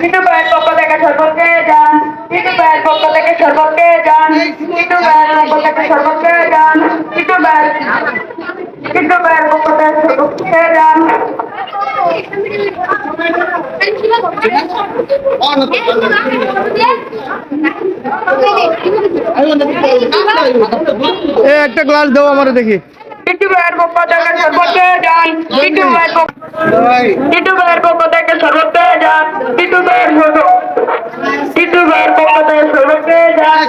কিন্তু ভাইয়ের পক্ষ থেকে সর্বত্র যান কিন্তু পক্ষ থেকে সর্বত্র যান কিন্তু ভাইয়ের পক্ষ থেকে সর্বত্র যান কিন্তু ভাইয়ের পক্ষ থেকে সর্বত্র যান এ, একটা গ্লাস দাও আমারে দেখি। পক্ষ থেকে সর্বত্র যান। কিন্তু ভাইয়ের পক্ষ থেকে সর্বত্র যান।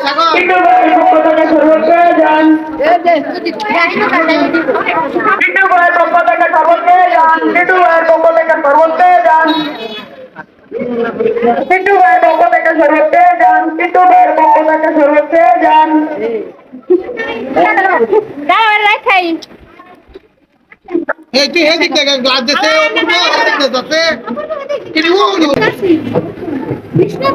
সর্বত্র যান। যান এই তুই এদিক থেকে গ্লাস দিতে অপূর্ব এদিক যাচ্ছে কি দিব বিষ্ণু